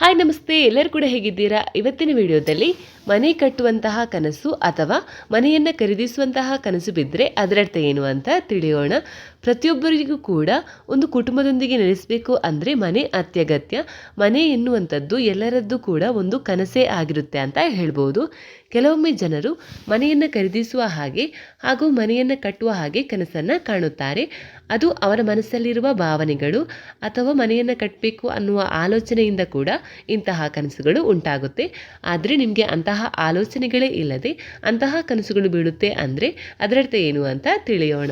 Hi ನಮಸ್ತೆ. ಎಲ್ಲರೂ ಕೂಡ ಹೇಗಿದ್ದೀರಾ? ಇವತ್ತಿನ ವಿಡಿಯೋದಲ್ಲಿ ಮನೆ ಕಟ್ಟುವಂತಹ ಕನಸು ಅಥವಾ ಮನೆಯನ್ನು ಖರೀದಿಸುವಂತಹ ಕನಸು ಬಿದ್ದರೆ ಅದರರ್ಥ ಏನು ಅಂತ ತಿಳಿಯೋಣ. ಪ್ರತಿಯೊಬ್ಬರಿಗೂ ಕೂಡ ಒಂದು ಕುಟುಂಬದೊಂದಿಗೆ ನೆಲೆಸಬೇಕು ಅಂದರೆ ಮನೆ ಅತ್ಯಗತ್ಯ. ಮನೆ ಎನ್ನುವಂಥದ್ದು ಎಲ್ಲರದ್ದು ಕೂಡ ಒಂದು ಕನಸೇ ಆಗಿರುತ್ತೆ ಅಂತ ಹೇಳ್ಬೋದು. ಕೆಲವೊಮ್ಮೆ ಜನರು ಮನೆಯನ್ನು ಖರೀದಿಸುವ ಹಾಗೆ ಹಾಗೂ ಮನೆಯನ್ನು ಕಟ್ಟುವ ಹಾಗೆ ಕನಸನ್ನು ಕಾಣುತ್ತಾರೆ. ಅದು ಅವರ ಮನಸ್ಸಲ್ಲಿರುವ ಭಾವನೆಗಳು ಅಥವಾ ಮನೆಯನ್ನು ಕಟ್ಟಬೇಕು ಅನ್ನುವ ಆಲೋಚನೆಯಿಂದ ಕೂಡ ಇಂತಹ ಕನಸುಗಳು ಉಂಟಾಗುತ್ತೆ. ಆದರೆ ನಿಮಗೆ ಅಂತಹ ಆಲೋಚನೆಗಳೇ ಇಲ್ಲದೆ ಅಂತಹ ಕನಸುಗಳು ಬೀಳುತ್ತೆ ಅಂದರೆ ಅದರರ್ಥ ಏನು ಅಂತ ತಿಳಿಯೋಣ.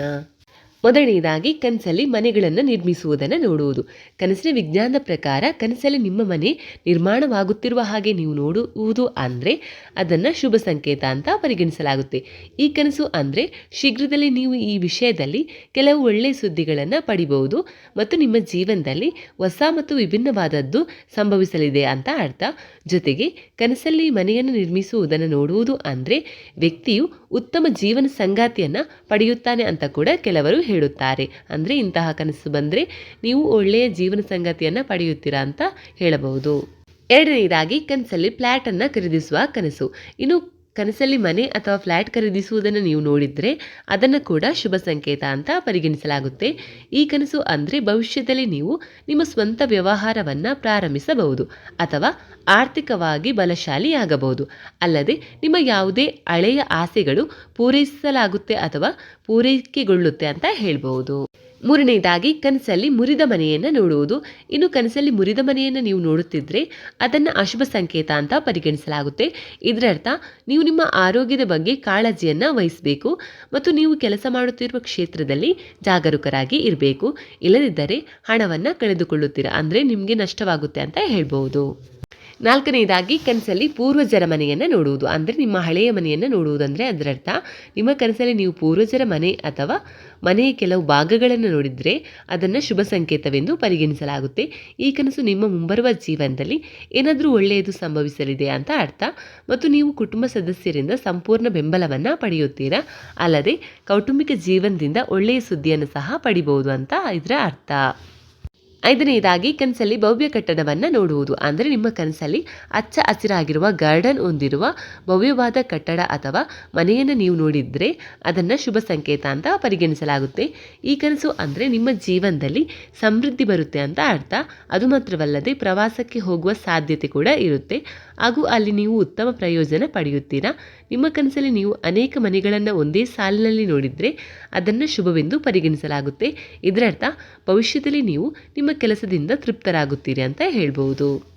ಮೊದಲನೆಯದಾಗಿ ಕನಸಲ್ಲಿ ಮನೆಗಳನ್ನು ನಿರ್ಮಿಸುವುದನ್ನು ನೋಡುವುದು. ಕನಸಿನ ವಿಜ್ಞಾನದ ಪ್ರಕಾರ ಕನಸಲ್ಲಿ ನಿಮ್ಮ ಮನೆ ನಿರ್ಮಾಣವಾಗುತ್ತಿರುವ ಹಾಗೆ ನೀವು ನೋಡುವುದು ಅಂದರೆ ಅದನ್ನು ಶುಭ ಸಂಕೇತ ಅಂತ ಪರಿಗಣಿಸಲಾಗುತ್ತೆ. ಈ ಕನಸು ಅಂದರೆ ಶೀಘ್ರದಲ್ಲೇ ನೀವು ಈ ವಿಷಯದಲ್ಲಿ ಕೆಲವು ಒಳ್ಳೆಯ ಸುದ್ದಿಗಳನ್ನು ಪಡಿಬಹುದು ಮತ್ತು ನಿಮ್ಮ ಜೀವನದಲ್ಲಿ ಹೊಸ ಮತ್ತು ವಿಭಿನ್ನವಾದದ್ದು ಸಂಭವಿಸಲಿದೆ ಅಂತ ಅರ್ಥ. ಜೊತೆಗೆ ಕನಸಲ್ಲಿ ಮನೆಯನ್ನು ನಿರ್ಮಿಸುವುದನ್ನು ನೋಡುವುದು ಅಂದರೆ ವ್ಯಕ್ತಿಯು ಉತ್ತಮ ಜೀವನ ಸಂಗಾತಿಯನ್ನು ಪಡೆಯುತ್ತಾನೆ ಅಂತ ಕೂಡ ಕೆಲವರು ಹೇಳುತ್ತಾರೆ. ಅಂದರೆ ಇಂತಹ ಕನಸು ಬಂದರೆ ನೀವು ಒಳ್ಳೆಯ ಜೀವನ ಸಂಗಾತಿಯನ್ನು ಪಡೆಯುತ್ತೀರಾ ಅಂತ ಹೇಳಬಹುದು. ಎರಡನೇದಾಗಿ ಕನಸಲ್ಲಿ ಫ್ಲ್ಯಾಟನ್ನು ಖರೀದಿಸುವ ಕನಸು. ಇನ್ನು ಕನಸಲ್ಲಿ ಮನೆ ಅಥವಾ ಫ್ಲ್ಯಾಟ್ ಖರೀದಿಸುವುದನ್ನು ನೀವು ನೋಡಿದರೆ ಅದನ್ನು ಕೂಡ ಶುಭ ಸಂಕೇತ ಅಂತ ಪರಿಗಣಿಸಲಾಗುತ್ತೆ. ಈ ಕನಸು ಅಂದರೆ ಭವಿಷ್ಯದಲ್ಲಿ ನೀವು ನಿಮ್ಮ ಸ್ವಂತ ವ್ಯವಹಾರವನ್ನು ಪ್ರಾರಂಭಿಸಬಹುದು ಅಥವಾ ಆರ್ಥಿಕವಾಗಿ ಬಲಶಾಲಿಯಾಗಬಹುದು. ಅಲ್ಲದೆ ನಿಮ್ಮ ಯಾವುದೇ ಹಳೆಯ ಆಸೆಗಳು ಪೂರೈಸಲಾಗುತ್ತೆ ಅಥವಾ ಪೂರೈಕೆಗೊಳ್ಳುತ್ತೆ ಅಂತ ಹೇಳ್ಬೋದು ಮೂರನೇದಾಗಿ ಕನಸಲ್ಲಿ ಮುರಿದ ಮನೆಯನ್ನು ನೋಡುವುದು. ಇನ್ನು ಕನಸಲ್ಲಿ ಮುರಿದ ಮನೆಯನ್ನು ನೀವು ನೋಡುತ್ತಿದ್ದರೆ ಅದನ್ನು ಅಶುಭ ಸಂಕೇತ ಅಂತ ಪರಿಗಣಿಸಲಾಗುತ್ತೆ. ಇದರರ್ಥ, ನೀವು ನಿಮ್ಮ ಆರೋಗ್ಯದ ಬಗ್ಗೆ ಕಾಳಜಿಯನ್ನು ವಹಿಸಬೇಕು ಮತ್ತು ನೀವು ಕೆಲಸ ಮಾಡುತ್ತಿರುವ ಕ್ಷೇತ್ರದಲ್ಲಿ ಜಾಗರೂಕರಾಗಿ ಇರಬೇಕು. ಇಲ್ಲದಿದ್ದರೆ ಹಣವನ್ನು ಕಳೆದುಕೊಳ್ಳುತ್ತೀರಾ? ಅಂದರೆ ನಿಮಗೆ ನಷ್ಟವಾಗುತ್ತೆ ಅಂತ ಹೇಳ್ಬೋದು ನಾಲ್ಕನೇದಾಗಿ ಕನಸಲ್ಲಿ ಪೂರ್ವಜರ ಮನೆಯನ್ನು ನೋಡುವುದು. ಅಂದರೆ ನಿಮ್ಮ ಹಳೆಯ ಮನೆಯನ್ನು ನೋಡುವುದಂದರೆ ಅದರರ್ಥ, ನಿಮ್ಮ ಕನಸಲ್ಲಿ ನೀವು ಪೂರ್ವಜರ ಮನೆ ಅಥವಾ ಮನೆಯ ಕೆಲವು ಭಾಗಗಳನ್ನು ನೋಡಿದರೆ ಅದನ್ನು ಶುಭ ಸಂಕೇತವೆಂದು ಪರಿಗಣಿಸಲಾಗುತ್ತೆ. ಈ ಕನಸು ನಿಮ್ಮ ಮುಂಬರುವ ಜೀವನದಲ್ಲಿ ಏನಾದರೂ ಒಳ್ಳೆಯದು ಸಂಭವಿಸಲಿದೆ ಅಂತ ಅರ್ಥ. ಮತ್ತು ನೀವು ಕುಟುಂಬ ಸದಸ್ಯರಿಂದ ಸಂಪೂರ್ಣ ಬೆಂಬಲವನ್ನು ಪಡೆಯುತ್ತೀರಾ? ಅಲ್ಲದೆ ಕೌಟುಂಬಿಕ ಜೀವನದಿಂದ ಒಳ್ಳೆಯ ಸುದ್ದಿಯನ್ನು ಸಹ ಪಡಿಬಹುದು ಅಂತ ಇದರ ಅರ್ಥ. ಐದನೆಯದಾಗಿ ಕನಸಲ್ಲಿ ಭವ್ಯ ಕಟ್ಟಡವನ್ನು ನೋಡುವುದು. ಅಂದರೆ ನಿಮ್ಮ ಕನಸಲ್ಲಿ ಹಚ್ಚ ಹಸಿರಾಗಿರುವ ಗಾರ್ಡನ್ ಹೊಂದಿರುವ ಭವ್ಯವಾದ ಕಟ್ಟಡ ಅಥವಾ ಮನೆಯನ್ನು ನೀವು ನೋಡಿದರೆ ಅದನ್ನು ಶುಭ ಸಂಕೇತ ಅಂತ ಪರಿಗಣಿಸಲಾಗುತ್ತೆ. ಈ ಕನಸು ಅಂದರೆ ನಿಮ್ಮ ಜೀವನದಲ್ಲಿ ಸಮೃದ್ಧಿ ಬರುತ್ತೆ ಅಂತ ಅರ್ಥ. ಅದು ಮಾತ್ರವಲ್ಲದೆ ಪ್ರವಾಸಕ್ಕೆ ಹೋಗುವ ಸಾಧ್ಯತೆ ಕೂಡ ಇರುತ್ತೆ. ಹಾಗೂ ಅಲ್ಲಿ ನೀವು ಉತ್ತಮ ಪ್ರಯೋಜನ ಪಡೆಯುತ್ತೀರಾ? ನಿಮ್ಮ ಕನಸಲ್ಲಿ ನೀವು ಅನೇಕ ಮನೆಗಳನ್ನು ಒಂದೇ ಸಾಲಿನಲ್ಲಿ ನೋಡಿದರೆ ಅದನ್ನು ಶುಭವೆಂದು ಪರಿಗಣಿಸಲಾಗುತ್ತೆ. ಇದರರ್ಥ, ಭವಿಷ್ಯದಲ್ಲಿ ನೀವು ನಿಮ್ಮ ಕೆಲಸದಿಂದ ತೃಪ್ತರಾಗುತ್ತೀರಿ ಅಂತ ಹೇಳ್ಬೋದು